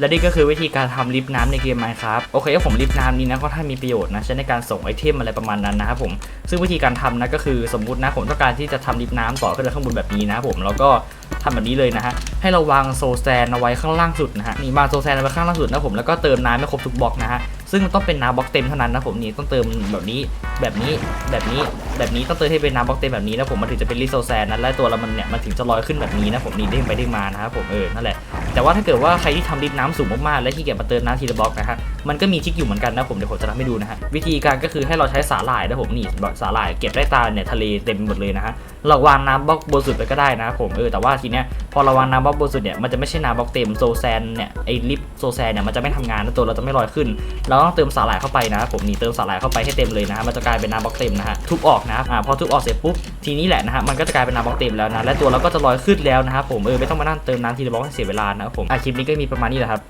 และนี่ก็คือวิธีการทำลิฟต์น้ำในเกมไมครับโอเคผมลิฟต์น้ำนี้นะก็ถ้ามีประโยชน์นะใช้ในการส่งไอเทมอะไรประมาณนั้นนะครับผมซึ่งวิธีการทำนะก็คือสมมุตินะผมต้องการที่จะทำลิฟต์น้ำต่อขึ้นไปข้างบนแบบนี้นะผมแล้วก็ ทำแบบนี้เลยนะฮะ ให้เราวางโซแซนเอาไว้ข้างล่างสุดนะฮะ นี่วางโซแซนเอาไว้ข้างล่างสุดนะผม แล้วก็เติมน้ำให้ครบทุกบล็อกนะฮะ ซึ่งต้องเป็นน้ำบล็อกเต็มเท่านั้นนะผมนี่ต้องเติมแบบนี้ แบบนี้ แบบนี้ แบบนี้ต้องเติมให้เป็นน้ำบล็อกเต็มแบบนี้นะผมมันถึงจะเป็นลิโซแซนนะและตัวเรามันเนี่ยมันถึงจะลอยขึ้นแบบนี้นะผมนี่เด้งไปเด้งมานะครับผมเออ นั่นแหละ แต่ว่าถ้าเกิดว่าใครที่ทำลิฟน้ำสูงมากๆ และที่เกียจมาเติมน้ำทีละบล็อกนะฮะ มันก็มีทริกอยู่เหมือนกันนะผมเดี๋ยวผมจะทำให้ดูนะฮะ วิธีการก็คือให้เราใช้สาหร่ายนะผมนี่สาหร่ายเก็บได้ตาเนี่ยทะเลเต็มหมดเลยนะฮะ เราวางน้ำบล็อกบนสุดไปก็ได้นะผมเออแต่ว่าทีเนี้ยพอเราวางน้ำบล็อกบนสุดเนี่ยมันจะไม่ใช่น้ำบล็อกเต็มโซแซนเนี่ยไอลิฟโซแซนเนี่ยมันจะไม่ทำงานนะตัวเราจะไม่ลอยขึ้น เราต้องเติมสาหร่ายเข้าไปนะผมนี่เติมสาหร่ายเข้าไปให้เต็มเลยนะฮะมันจะกลายเป็นน้ำบล็อกเต็มนะฮะทุบออกนะอ่าพอทุบออกเสร็จปุ๊บทีนี้แหละนะฮะมันก็จะกลายเป็นน้ำบล็อกเต็มแล้วนะและตัวเราก็จะลอยขึ้นแล้วนะครับผมเออไม่ต้องมานั่งเติมน้ำทีละบล็อกให้เสียเวลานะครับผมอะคลิปนี้ก็มีประมาณนี้แหละครับ